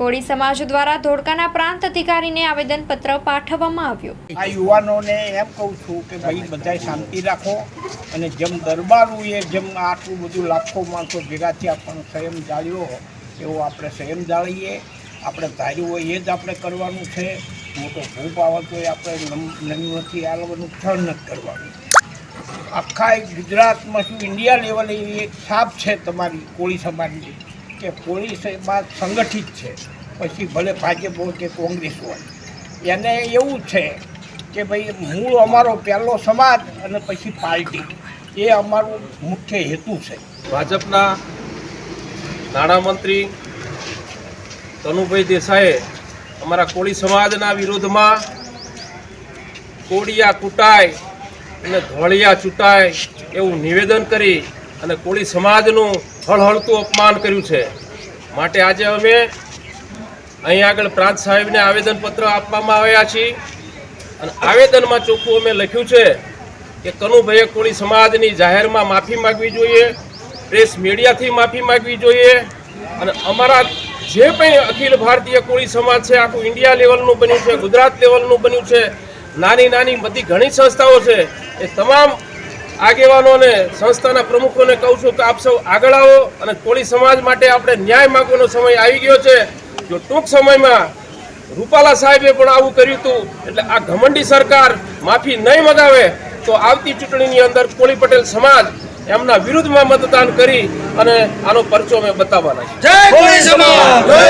કોળી સમાજ દ્વારા ધોળકાના પ્રાંત અધિકારીને આવેદનપત્ર પાઠવવામાં આવ્યું. આ યુવાનોને એમ કહું છું કે ભાઈ બધાય શાંતિ રાખો અને જેમ દરબારોએ જેમ આટલું બધું લાખો માણસો ભેગા થયા પણ સંયમ જાળ્યો એવો આપણે સંયમ જાળીએ. આપણે ધાર્યું હોય એ જ આપણે કરવાનું છે. મોટો ભૂપ આવતો હોય આપણે નમ- આવવાનું ક્ષણ નથી કરવાનું. આખા ગુજરાતમાં શું ઇન્ડિયા લેવલે એવી એક છાપ છે તમારી કોળી સમાજની. કે કોળી સમાજ સંગઠિત છે. પછી ભલે ભાજપ હોય કે કોંગ્રેસ હોય. એને એવું છે કે ભાઈ મૂળ અમારો પહેલો સમાજ અને પછી પાર્ટી. એ અમારો મુખ્ય હેતુ છે. ભાજપના નાણામંત્રી તનુભાઈ દેસાઈએ અમારા કોળી સમાજના વિરોધમાં કોળિયા કૂટાય અને ધોળિયા ચૂંટાય એવું નિવેદન કરી અને કોળી સમાજનું હળહળતું અપમાન કર્યું છે. માટે આજે અમે અહીં આગળ પ્રાંત સાહેબને આવેદનપત્ર આપવામાં આવ્યા છીએ. અને આવેદનમાં ચોખ્ખું અમે લખ્યું છે કે કનુભાઈએ કોળી સમાજની જાહેરમાં માફી માગવી જોઈએ, પ્રેસ મીડિયાથી માફી માગવી જોઈએ અને અમારા જે કંઈ અખિલ ભારતીય કોળી સમાજ છે, આખું ઇન્ડિયા લેવલનું બન્યું છે, ગુજરાત લેવલનું બન્યું છે નાની નાની બધી ઘણી સંસ્થાઓ છે, એ તમામ આગેવાનોને, સંસ્થાના પ્રમુખોને કહું છું કે આપ સૌ આગળ આવો અને કોળી સમાજ માટે આપણે ન્યાય માગવાનો સમય આવી ગયો છે. જો ટૂંક સમયમાં રૂપાલા સાહેબે પણ આવું કર્યું હતું, એટલે આ ઘમંડી સરકાર માફી નહીં મગાવે, તો આવતી ચૂંટણીની અંદર કોળી પટેલ સમાજ એમના વિરુદ્ધમાં મતદાન કરી અને આનો પરચો અમે બતાવવાના છે